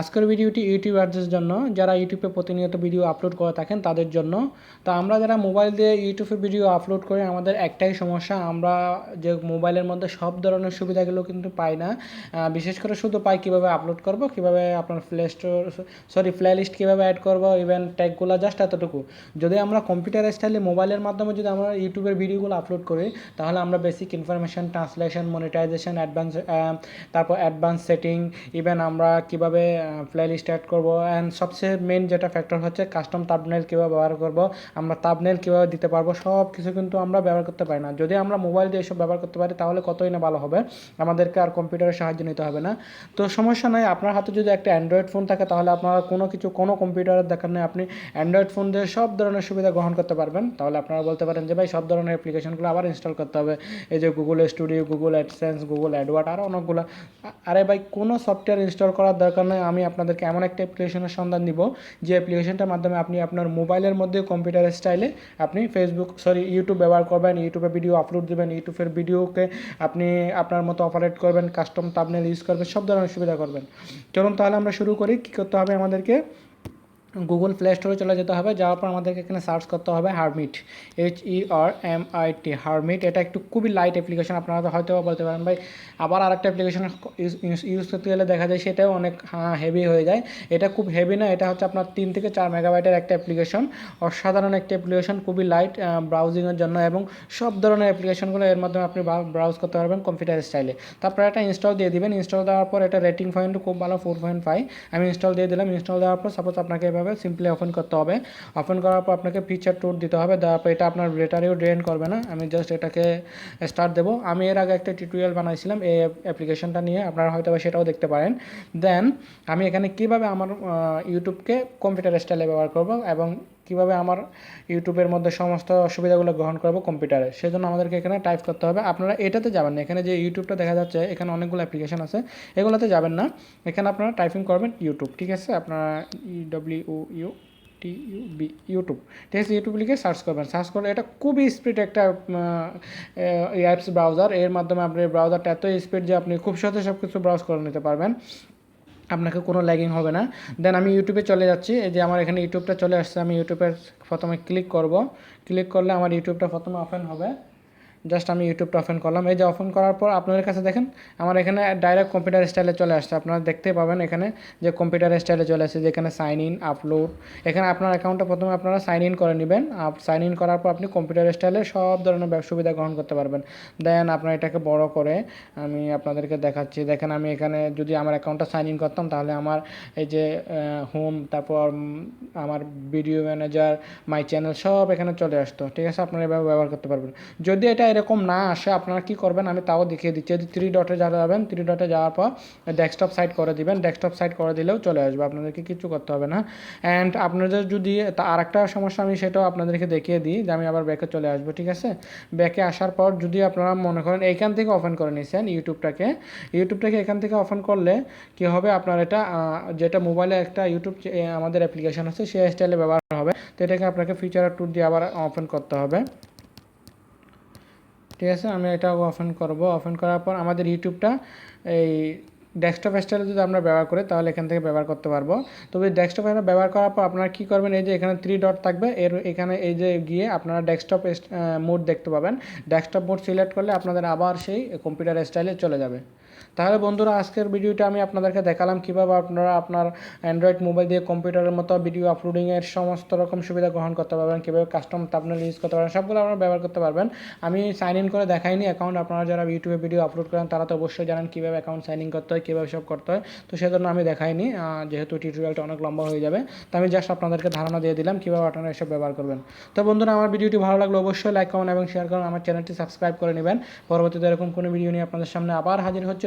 আজকের ভিডিওটি ইউটিউবারদের জন্য। যারা ইউটিউবে প্রতিনিয়ত ভিডিও আপলোড করে থাকেন তাদের জন্য। তো আমরা যারা মোবাইল দিয়ে ইউটিউবে ভিডিও আপলোড করি, আমাদের একটাই সমস্যা। আমরা যে মোবাইলের মধ্যে সব ধরনের সুবিধাগুলো কিন্তু পাই না। বিশেষ করে শুধু পাই কীভাবে আপলোড করব, কীভাবে আপনার play store sorry play list কীভাবে অ্যাড করব ইভেন ট্যাগগুলো জাস্ট এতটুকু। যদি আমরা কম্পিউটার স্টাইলে মোবাইলের মাধ্যমে যদি আমরা ইউটিউবের ভিডিওগুলো আপলোড করি, তাহলে আমরা basic information translation monetisation advance তারপর অ্যাডভান্স সেটিং ইভেন আমরা কীভাবে প্লে লিস্ট অ্যাড করব। অ্যান্ড সবচেয়ে মেন যেটা ফ্যাক্টর হচ্ছে কাস্টম তাবনেল কীভাবে ব্যবহার করব। আমরা তাবনেল কীভাবে দিতে পারব সব কিছু কিন্তু আমরা ব্যবহার করতে পারি না। যদি আমরা মোবাইল দিয়ে এসব ব্যবহার করতে পারি, তাহলে কতই না ভালো হবে? আমাদেরকে আর কম্পিউটারের সাহায্য নিতে হবে না। তো সমস্যা নয় আপনার হাতে যদি একটা অ্যান্ড্রয়েড ফোন থাকে, তাহলে আপনারা কোনো কিছু কোনো কম্পিউটারের দেখার নেই। আপনি অ্যান্ড্রয়েড ফোন দিয়ে সব ধরনের সুবিধা গ্রহণ করতে পারবেন। তাহলে আপনারা বলতে পারেন যে, ভাই, সব ধরনের অ্যাপ্লিকেশনগুলো আবার ইনস্টল করতে হবে। এই যে Google studio Google AdSense Google AdWord আরও অনেকগুলো। আরে ভাই, কোনো সফটওয়্যার ইনস্টল করার দরকার নেই। আমি আপনাদেরকে এমন একটা অ্যাপ্লিকেশনের সন্ধান দিব, যে অ্যাপ্লিকেশনটার মাধ্যমে আপনি আপনার মোবাইলের মধ্যে কম্পিউটার স্টাইলে আপনি ফেসবুক সরি ইউটিউব ব্যবহার করবেন ইউটিউবে ভিডিও আপলোড দেবেন ইউটিউবের ভিডিওকে আপনি আপনার মতো অপারেট করবেন কাস্টম তাবনেল ইউজ করবেন, সব ধরনের সুবিধা করবেন। চলুন তাহলে আমরা শুরু করি, কী করতে হবে আমাদেরকে? গুগল প্লে স্টোরে চলে যেতে হবে। যাওয়ার পর আমাদেরকে এখানে সার্চ করতে হবে Hermit H E R M I T Hermit এটা একটু খুবই লাইট অ্যাপ্লিকেশন আপনারা হয়তো বলতে পারেন ভাই। আবার আরেকটা অ্যাপ্লিকেশন ইউজ করতে গেলে দেখা যায় সেটাও অনেক হেভি হয়ে যায়। এটা খুব হেভি না, এটা হচ্ছে আপনার তিন থেকে চার মেগাবাইটের একটা অ্যাপ্লিকেশন অসাধারণ একটা অ্যাপ্লিকেশন খুবই লাইট ব্রাউজিংয়ের জন্য এবং সব ধরনের অ্যাপ্লিকেশনগুলো এর মাধ্যমে আপনি ব্রাউজ করতে পারবেন কম্পিউটার স্টাইলে তারপর একটা ইনস্টল দিয়ে দিবেন। ইনস্টল দেওয়ার পর এটা রেটিং পয়েন্ট খুব ভালো ফোর পয়েন্ট ফাইভ আমি ইনস্টল দিয়ে দিলাম। ইনস্টল দেওয়ার পর সাপোজ আপনাকে এভাবে সিম্পলি ওপেন করতে হবে। ওপেন করার পর আপনাকে ফিচার ট্যুর দিতে হবে, দেওয়ার পর এটা আপনার ব্যাটারিও ড্রেন করবে না। আমি জাস্ট এটাকে স্টার্ট দেবো। আমি এর আগে একটা টিউটোরিয়াল বানাইছিলাম, এই অ্যাপ্লিকেশনটা নিয়ে। আপনারা হয়তো সেটাও দেখতে পারেন। দেন আমি এখানে কীভাবে আমার ইউটিউবকে কম্পিউটার স্টাইলে ব্যবহার করব এবং কীভাবে আমার ইউটিউবের মধ্যে সমস্ত সুবিধাগুলো গ্রহণ করব কম্পিউটারে। সেজন্য আমাদেরকে এখানে টাইপ করতে হবে। আপনারা এটাতে যাবেন না। এখানে যে ইউটিউবটা দেখা যাচ্ছে, এখানে অনেকগুলো অ্যাপ্লিকেশন আছে। এগুলোতে যাবেন না। এখানে আপনারা টাইপিং করবেন ইউটিউব। ঠিক আছে? আপনারা E W U T U B YouTube. ঠিক আছে? ইউটিউব লিখে সার্চ করবেন। সার্চ করলে এটা খুবই স্পিড একটা অ্যাপস ব্রাউজার এর মাধ্যমে আপনি ব্রাউজারটা এত স্পিড যে আপনি খুব সহজে সব কিছু ব্রাউজ করে নিতে পারবেন। আপনাকে কোনো ল্যাগিং হবে না। দেন আমি ইউটিউবে চলে যাচ্ছি। এই যে আমার এখানে ইউটিউবটা চলে আসছে। আমি ইউটিউবের প্রথমে ক্লিক করব। ক্লিক করলে আমার ইউটিউবটা প্রথমে ওপেন হবে। জাস্ট আমি ইউটিউবটা ওপেন করলাম। এই যে ওপেন করার পর আপনাদের কাছে দেখেন, আমার এখানে ডাইরেক্ট কম্পিউটার স্টাইলে চলে আসছে। আপনারা দেখতে পাবেন এখানে যে কম্পিউটার স্টাইলে চলে আসছে যেখানে সাইন ইন আপলোড এখানে আপনার অ্যাকাউন্টটা প্রথমে আপনারা সাইন ইন করে নেবেন। সাইন ইন করার পর আপনি কম্পিউটার স্টাইলে সব ধরনের সুবিধা গ্রহণ করতে পারবেন। দেন আপনার এটাকে বড় করে আমি আপনাদেরকে দেখাচ্ছি। দেখেন আমি এখানে যদি আমার অ্যাকাউন্টটা সাইন ইন করতাম, তাহলে আমার এই যে হোম তারপর আমার ভিডিও ম্যানেজার মাই চ্যানেল সব এখানে চলে আসতো। ঠিক আছে? আপনারা এভাবে ব্যবহার করতে পারবেন। যদি এটা এরকম না আসে, আপনারা কি করবেন? আমি তাও দেখিয়ে দিচ্ছি। যদি থ্রি ডটে যারা যাবেন থ্রি ডটে যাওয়ার পর ডেস্কটপ সাইট করে দিবেন। ডেস্কটপ সাইট করে দিলেও চলে আসবে। আপনাদেরকে কিছু করতে হবে না। অ্যান্ড আপনাদের যদি তা আরেকটা সমস্যা আমি সেটাও আপনাদেরকে দেখিয়ে দিই যে আমি আবার ব্যাকে চলে আসব, ঠিক আছে? ব্যাকে আসার পর যদি আপনারা মনে করেন, এইখান থেকে ওপেন করে নিয়েছেন ইউটিউবটাকে ইউটিউবটাকে এখান থেকে ওপেন করলে কি হবে? আপনার এটা যেটা মোবাইলে একটা ইউটিউব আমাদের অ্যাপ্লিকেশন আছে, সেই স্টাইলে ব্যবহার হবে। তো এটাকে আপনাকে ফিচার টুর দিয়ে আবার ওপেন করতে হবে। ঠিক আছে, আমি এটা ওপেন করব। ওপেন করার পর আমাদের ইউটিউবটা এই ডেস্কটপ স্টাইলে যদি আমরা ব্যবহার করি, তাহলে এখান থেকে ব্যবহার করতে পারব। তবে ডেস্কটপ ব্যবহার করার পর আপনারা কী করবেন, এই যে এখানে থ্রি ডট থাকবে, এর এখানে এই যে গিয়ে আপনারা ডেস্কটপ মোড দেখতে পাবেন। ডেস্কটপ মোড সিলেক্ট করলে আপনাদের আবার সেই কম্পিউটার স্টাইলে চলে যাবে। তাহলে বন্ধুরা, আজকের ভিডিওটা আমি আপনাদেরকে দেখালাম কীভাবে আপনারা আপনার অ্যান্ড্রয়েড মোবাইল দিয়ে কম্পিউটারের মতো ভিডিও আপলোডিংয়ের সমস্ত রকম সুবিধা গ্রহণ করতে পারবেন, কীভাবে কাস্টম আপনার ইউজ করতে পারবেন, সবগুলো আপনারা ব্যবহার করতে পারবেন। আমি সাইন ইন করে দেখাইনি অ্যাকাউন্ট আপনারা যারা ইউটিউবে ভিডিও আপলোড করেন, তারা তো অবশ্যই জানেন কীভাবে অ্যাকাউন্ট সাইন ইন করতে হয়, কীভাবে সব করতে হয়। তো সেজন্য আমি দেখাইনি যেহেতু টিউটোরিয়ালটা অনেক লম্বা হয়ে যাবে, তো আমি জাস্ট আপনাদেরকে ধারণা দিয়ে দিলাম কীভাবে আপনারা এসব ব্যবহার করবেন। তো বন্ধুরা, আমার ভিডিওটি ভালো লাগলে অবশ্যই লাইক কমেন্ট এবং শেয়ার করুন, আমার চ্যানেলটি সাবস্ক্রাইব করে নেবেন। পরবর্তীতে এরকম কোনো ভিডিও নিয়ে আপনাদের সামনে আবার হাজির হচ্ছে।